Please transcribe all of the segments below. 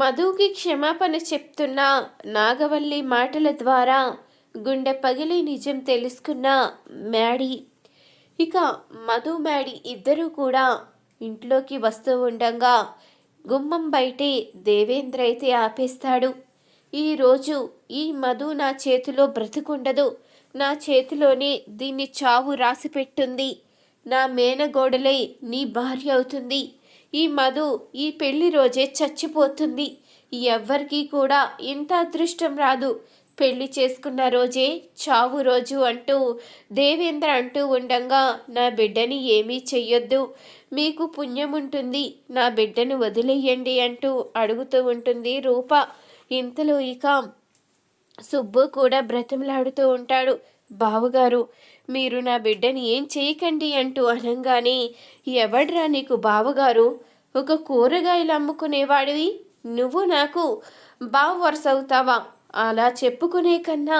మధుకి క్షమాపణ చెప్తున్న నాగవల్లి మాటల ద్వారా గుండె పగిలి నిజం తెలుసుకున్న మ్యాడీ. ఇక మధు మ్యాడీ ఇద్దరూ కూడా ఇంట్లోకి వస్తూ ఉండగా గుమ్మం బయటే దేవేంద్ర అయితే ఆపేస్తాడు. ఈరోజు ఈ మధు నా చేతిలో బ్రతుకుండదు. నా చేతిలోనే దీన్ని చావు రాసిపెట్టుంది. నా మేనగోడలే నీ భార్య అవుతుంది. ఈ మధు ఈ పెళ్ళి రోజే చచ్చిపోతుంది. ఎవ్వరికీ కూడా ఇంత అదృష్టం రాదు. పెళ్ళి చేసుకున్న రోజే చావు రోజు అంటూ దేవేంద్ర అంటూ ఉండంగా నా బిడ్డని ఏమీ చెయ్యొద్దు. మీకు పుణ్యం ఉంటుంది నా బిడ్డను వదిలేయండి అంటూ అడుగుతూ ఉంటుంది రూప. ఇంతలో ఇక సుబ్బు కూడా బ్రతిమలాడుతూ ఉంటాడు. బావగారు మీరు నా బిడ్డని ఏం చేయకండి అంటూ అనగానే ఎవడ్రా నీకు బావగారు? ఒక కూరగాయలు అమ్ముకునేవాడివి. నువ్వు నాకు బావ వరుస అవుతావా అలా చెప్పుకునే కన్నా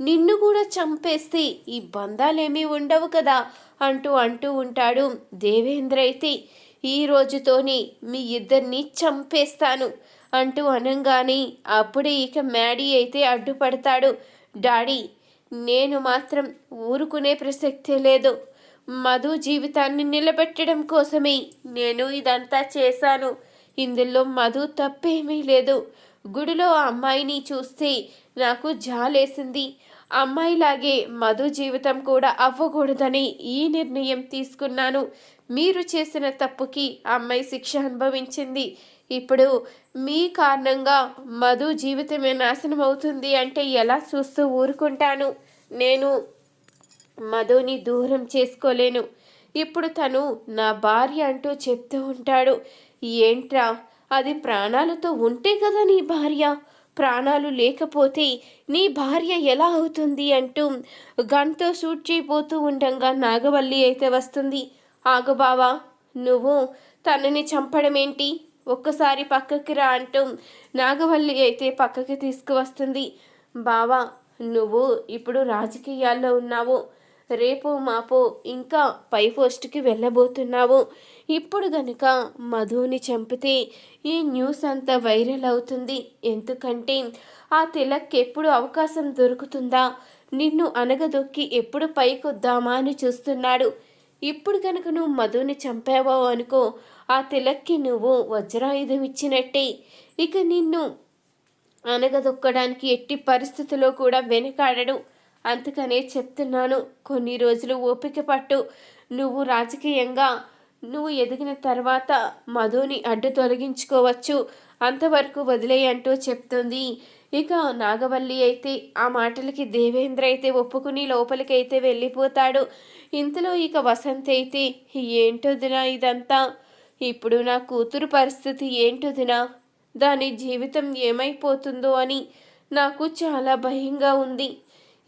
నిన్ను కూడా చంపేస్తే ఈ బంధాలేమీ ఉండవు కదా అంటూ అంటూ ఉంటాడు దేవేంద్ర అయితే. ఈ రోజుతోనే మీ ఇద్దరిని చంపేస్తాను అంటూ అనంగానే అప్పుడే ఇక మ్యాడీ అయితే అడ్డుపడతాడు. డాడీ నేను మాత్రం ఊరుకునే ప్రసక్తే లేదు. మధు జీవితాన్ని నిలబెట్టడం కోసమే. నేను ఇదంతా చేశాను. ఇందులో మధు తప్పేమీ లేదు. గుడిలో ఆ అమ్మాయిని చూస్తే నాకు జాలేసింది. అమ్మాయిలాగే మధు జీవితం కూడా అవ్వకూడదని ఈ నిర్ణయం తీసుకున్నాను. మీరు చేసిన తప్పుకి అమ్మాయి శిక్ష అనుభవించింది. ఇప్పుడు మీ కారణంగా మధు జీవితమే నాశనం అవుతుంది అంటే ఎలా చూస్తూ ఊరుకుంటాను? నేను మధుని దూరం చేసుకోలేను. ఇప్పుడు తను నా భార్య అంటూ చెప్తూ ఉంటాడు. ఏంట్రా? అది ప్రాణాలతో ఉంటే కదా నీ భార్య. ప్రాణాలు లేకపోతే నీ భార్య ఎలా అవుతుంది అంటూ గన్తో షూట్ చేయబోతూ ఉండగా నాగవల్లి అయితే వస్తుంది. ఆగబావా నువ్వు తనని చంపడం ఏంటి ఒక్కసారి పక్కకి రా అంటూ నాగవల్లి అయితే పక్కకి తీసుకువస్తుంది. బావా నువ్వు ఇప్పుడు రాజకీయాల్లో ఉన్నావు. రేపు మాపో ఇంకా పై పోస్ట్కి వెళ్ళబోతున్నావు. ఇప్పుడు గనుక మధుని చంపితే ఈ న్యూస్ అంతా వైరల్ అవుతుంది. ఎందుకంటే ఆ తిలక్ ఎప్పుడు అవకాశం దొరుకుతుందా? నిన్ను అనగదొక్కి ఎప్పుడు పైకొద్దామా అని చూస్తున్నాడు. ఇప్పుడు కనుక నువ్వు మధుని చంపావో అనుకో ఆ తిలక్కి నువ్వు వజ్రాయుధం ఇచ్చినట్టే. ఇక నిన్ను అనగదొక్కడానికి ఎట్టి పరిస్థితుల్లో కూడా వెనకాడడు. అందుకనే చెప్తున్నాను కొన్ని రోజులు ఓపిక పట్టు. నువ్వు రాజకీయంగా నువ్వు ఎదిగిన తర్వాత మధుని అడ్డు తొలగించుకోవచ్చు. అంతవరకు వదిలే అంటూ చెప్తుంది. ఇక నాగవల్లి అయితే ఆ మాటలకి దేవేంద్ర అయితే ఒప్పుకుని లోపలికైతే వెళ్ళిపోతాడు. ఇంతలో ఇక వసంత్ అయితే ఏంటొదినా ఇదంతా? ఇప్పుడు నా కూతురు పరిస్థితి ఏంటొదినా దాని జీవితం ఏమైపోతుందో అని నాకు చాలా భయంగా ఉంది.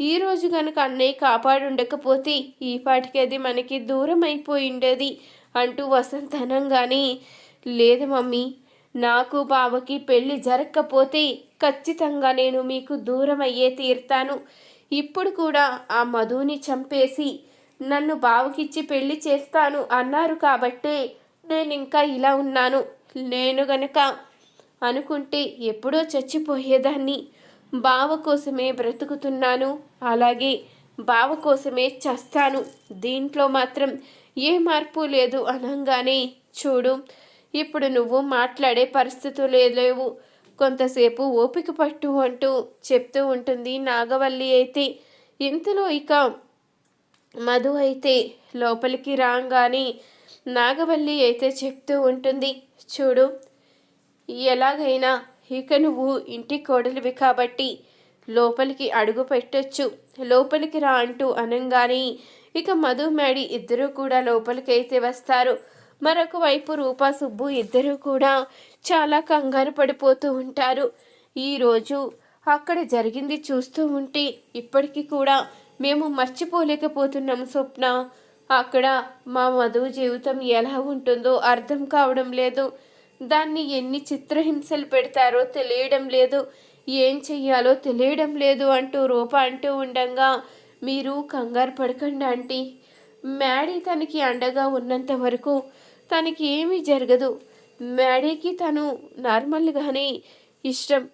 ఈరోజు కనుక అన్నయ్య కాపాడుండకపోతే ఈ పాటికి అది మనకి దూరం అయిపోయిండేది అంటూ వసంతనంగానే లేదు మమ్మీ నాకు బావకి పెళ్ళి జరగకపోతే ఖచ్చితంగా నేను మీకు దూరం అయ్యే తీరుతాను. ఇప్పుడు కూడా ఆ మధుని చంపేసి నన్ను బావకిచ్చి పెళ్ళి చేస్తాను అన్నారు కాబట్టే నేను ఇంకా ఇలా ఉన్నాను. నేను గనక అనుకుంటే ఎప్పుడో చచ్చిపోయేదాన్ని. బావ కోసమే బ్రతుకుతున్నాను. అలాగే బావ కోసమే చస్తాను. దీంట్లో మాత్రం ఏ మార్పు లేదు అనగానే చూడు ఇప్పుడు నువ్వు మాట్లాడే పరిస్థితులు లేవు. కొంతసేపు ఓపిక పట్టు అంటూ చెప్తూ ఉంటుంది నాగవల్లి అయితే. ఇంతలో ఇక మధు అయితే లోపలికి రాగానే నాగవల్లి అయితే చెప్తూ ఉంటుంది చూడు ఎలాగైనా ఇక నువ్వు ఇంటి కోడలివి కాబట్టి లోపలికి అడుగు పెట్టొచ్చు. లోపలికి రా అంటూ అనంగానే ఇక మధు మేడి ఇద్దరూ కూడా లోపలికి అయితే వస్తారు. మరొక వైపు రూపా సుబ్బు ఇద్దరూ కూడా చాలా కంగారు పడిపోతూ ఉంటారు. ఈరోజు అక్కడ జరిగింది చూస్తూ ఉంటే ఇప్పటికీ కూడా మేము మర్చిపోలేకపోతున్నాం స్వప్న. అక్కడ మా మధు జీవితం ఎలా ఉంటుందో అర్థం కావడం లేదు. దాన్ని ఎన్ని చిత్రహింసలు పెడతారో తెలియడం లేదు. ఏం చెయ్యాలో తెలియడం లేదు అంటూ రూప అంటూ ఉండగా మీరు కంగారు పడకండి ఆంటీ. మ్యాడీ తనకి అండగా ఉన్నంత వరకు తనకి ఏమీ జరగదు. మ్యాడీకి తను నార్మల్గానే ఇష్టం.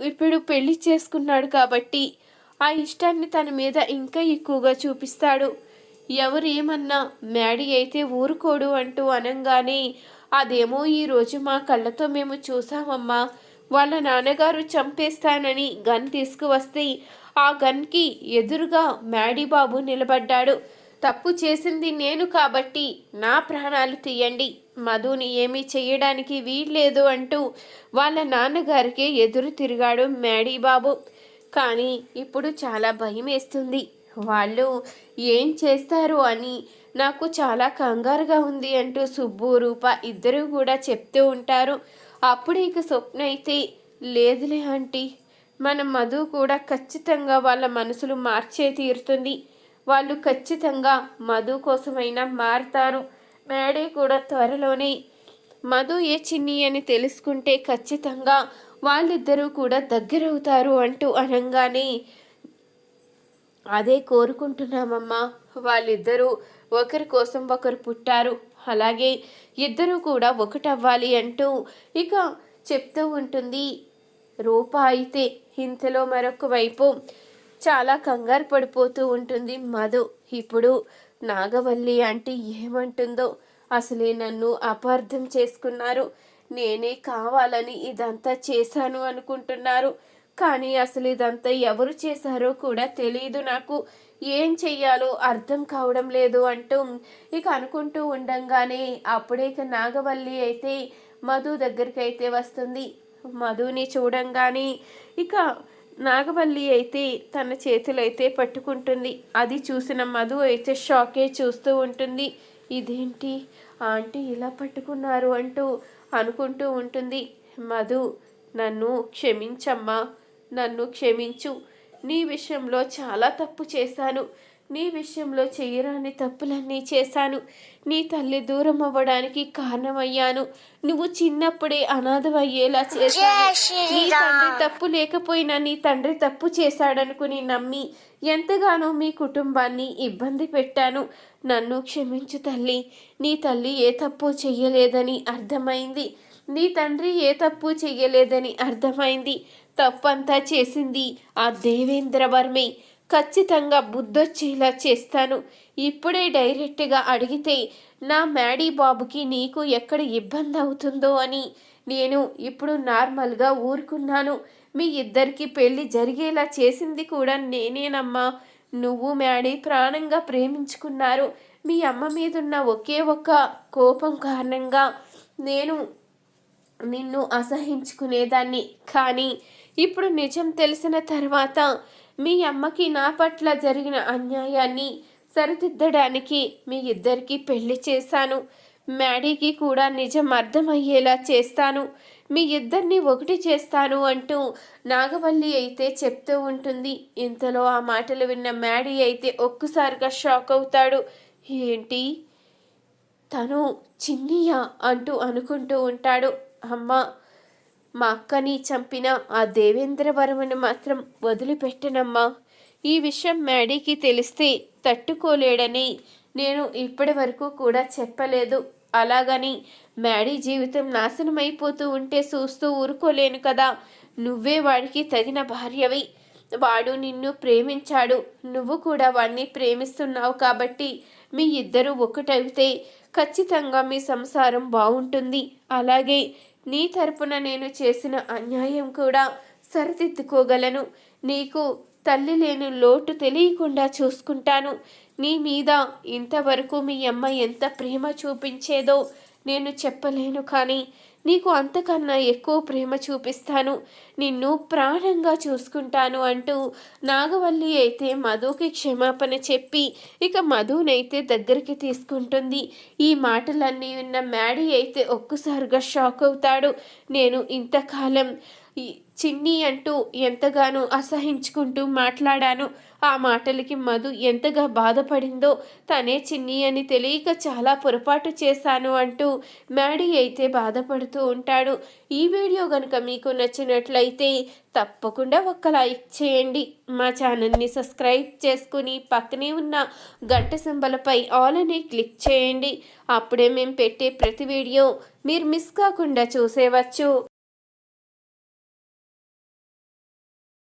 ఇప్పుడు పెళ్ళి చేసుకున్నాడు కాబట్టి ఆ ఇష్టాన్ని తన మీద ఇంకా ఎక్కువగా చూపిస్తాడు. ఎవరు ఏమన్నా మ్యాడీ అయితే ఊరుకోడు అంటూ అనంగానే అదేమో ఈరోజు మా కళ్ళతో మేము చూసామమ్మా. వాళ్ళ నాన్నగారు చంపేస్తానని గన్ తీసుకువస్తే ఆ గన్కి ఎదురుగా మ్యాడీబాబు నిలబడ్డాడు. తప్పు చేసింది నేను కాబట్టి నా ప్రాణాలు తీయండి. మధుని ఏమీ చేయడానికి వీల్లేదు అంటూ వాళ్ళ నాన్నగారికి ఎదురు తిరిగాడు మ్యాడీ బాబు కానీ ఇప్పుడు చాలా భయం వేస్తుంది వాళ్ళు ఏం చేస్తారు అని నాకు చాలా కంగారుగా ఉంది అంటూ సుబ్బు రూప ఇద్దరూ కూడా చెప్తూ ఉంటారు. అప్పుడు ఇక స్వప్న అయితే లేదులే ఆంటీ. మన మధు కూడా ఖచ్చితంగా వాళ్ళ మనసులు మార్చే తీరుతుంది. వాళ్ళు ఖచ్చితంగా మధు కోసమైనా మారుతారు. మేడే కూడా త్వరలోనే. మధు ఏ చిన్ని అని తెలుసుకుంటే ఖచ్చితంగా వాళ్ళిద్దరూ కూడా దగ్గరవుతారు అంటూ అనగానే అదే కోరుకుంటున్నామమ్మా. వాళ్ళిద్దరూ ఒకరి కోసం ఒకరు పుట్టారు. అలాగే ఇద్దరూ కూడా ఒకటవ్వాలి అంటూ ఇక చెప్తూ ఉంటుంది. రూప అయితే ఇంతలో మరొక వైపు చాలా కంగారు పడిపోతూ ఉంటుంది. మధు ఇప్పుడు నాగవల్లి అంటే ఏమంటుందో అసలే నన్ను అపార్థం చేసుకున్నారు. నేనే కావాలని ఇదంతా చేశాను అనుకుంటున్నారు. కానీ అసలు ఇదంతా ఎవరు చేశారో కూడా తెలియదు నాకు. ఏం చెయ్యాలో అర్థం కావడం లేదు అంటూ ఇక అనుకుంటూ ఉండంగానే అప్పుడే ఇక నాగవల్లి అయితే మధు దగ్గరికి అయితే వస్తుంది. మధుని చూడంగానే ఇక నాగవల్లి అయితే తన చేతులైతే పట్టుకుంటుంది. అది చూసిన మధు అయితే షాకే చూస్తూ ఉంటుంది. ఇదేంటి? ఆంటీ ఇలా పట్టుకున్నారు అంటూ అనుకుంటూ ఉంటుంది. మధు నన్ను క్షమించమ్మా. నన్ను క్షమించు. నీ విషయంలో చాలా తప్పు చేశాను. నీ విషయంలో చేయరాని తప్పులన్నీ చేశాను. నీ తల్లి దూరం అవ్వడానికి కారణమయ్యాను. నువ్వు చిన్నప్పుడే అనాథమయ్యేలా చేశాను. నీ తండ్రి తప్పు లేకపోయినా నీ తండ్రి తప్పు చేశాడనుకుని నమ్మి ఎంతగానో మీ కుటుంబాన్ని ఇబ్బంది పెట్టాను. నన్ను క్షమించు తల్లి. నీ తల్లి ఏ తప్పు చెయ్యలేదని అర్థమైంది. నీ తండ్రి ఏ తప్పు చెయ్యలేదని అర్థమైంది. తప్పంతా చేసింది ఆ దేవేంద్ర వర్మే. ఖచ్చితంగా బుద్ధొచ్చేలా చేస్తాను. ఇప్పుడే డైరెక్ట్గా అడిగితే నా మ్యాడీ బాబుకి నీకు ఎక్కడ ఇబ్బంది అవుతుందో అని. నేను ఇప్పుడు నార్మల్గా ఊరుకున్నాను. మీ ఇద్దరికి పెళ్ళి జరిగేలా చేసింది కూడా నేనేనమ్మా. నువ్వు మ్యాడీ ప్రాణంగా ప్రేమించుకున్నారు. మీ అమ్మ మీదున్న ఒకే ఒక్క కోపం కారణంగా నేను నిన్ను అసహించుకునేదాన్ని. కానీ ఇప్పుడు నిజం తెలిసిన తర్వాత మీ అమ్మకి నా పట్ల జరిగిన అన్యాయాన్ని సరిదిద్దడానికి మీ ఇద్దరికీ పెళ్ళి చేశాను. మ్యాడీకి కూడా నిజం అర్థమయ్యేలా చేస్తాను. మీ ఇద్దరిని ఒకటి చేస్తాను అంటూ నాగవల్లి అయితే చెప్తూ ఉంటుంది. ఇంతలో ఆ మాటలు విన్న మ్యాడీ అయితే ఒక్కసారిగా షాక్ అవుతాడు. ఏంటి? తను చిన్నియా అంటూ అనుకుంటూ ఉంటాడు. అమ్మ మా అక్కని చంపిన ఆ దేవేంద్రవరమని మాత్రం వదిలిపెట్టనమ్మా. ఈ విషయం మ్యాడీకి తెలిస్తే తట్టుకోలేడని నేను ఇప్పటి వరకు కూడా చెప్పలేదు. అలాగని మ్యాడీ జీవితం నాశనం అయిపోతూ ఉంటే చూస్తూ ఊరుకోలేను కదా. నువ్వే వాడికి తగిన భార్యవి. వాడు నిన్ను ప్రేమించాడు. నువ్వు కూడా వాడిని ప్రేమిస్తున్నావు కాబట్టి మీ ఇద్దరు ఒకటైతే ఖచ్చితంగా మీ సంసారం బాగుంటుంది అలాగే నీ తరపున నేను చేసిన అన్యాయం కూడా సరిదిద్దుకోగలను. నీకు తల్లి లేని లోటు తెలియకుండా చూసుకుంటాను. నీ మీద ఇంతవరకు మీ అమ్మ ఎంత ప్రేమ చూపించేదో నేను చెప్పలేను కానీ నీకు అంతకన్నా ఎక్కువ ప్రేమ చూపిస్తాను. నిన్ను ప్రాణంగా చూసుకుంటాను అంటూ నాగవల్లి అయితే మధుకి క్షమాపణ చెప్పి ఇక మధునైతే దగ్గరికి తీసుకుంటుంది. ఈ మాటలన్నీ ఉన్న మ్యాడీ అయితే ఒక్కసారిగా షాక్ అవుతాడు. నేను ఇంతకాలం చిన్ని అంటూ ఎంతగానో అసహించుకుంటూ మాట్లాడాను. ఆ మాటలకి మధు ఎంతగా బాధపడిందో తనే చిన్ని అని తెలియక చాలా పొరపాటు చేశాను అంటూ మ్యాడీ అయితే బాధపడుతూ ఉంటాడు. ఈ వీడియో కనుక మీకు నచ్చినట్లయితే తప్పకుండా ఒక లైక్ చేయండి. మా ఛానల్ని సబ్స్క్రైబ్ చేసుకుని పక్కనే ఉన్న గంట సింబలపై ఆల్ అని క్లిక్ చేయండి. అప్పుడే మేము పెట్టే ప్రతి వీడియో మీరు మిస్ కాకుండా చూసేవచ్చు.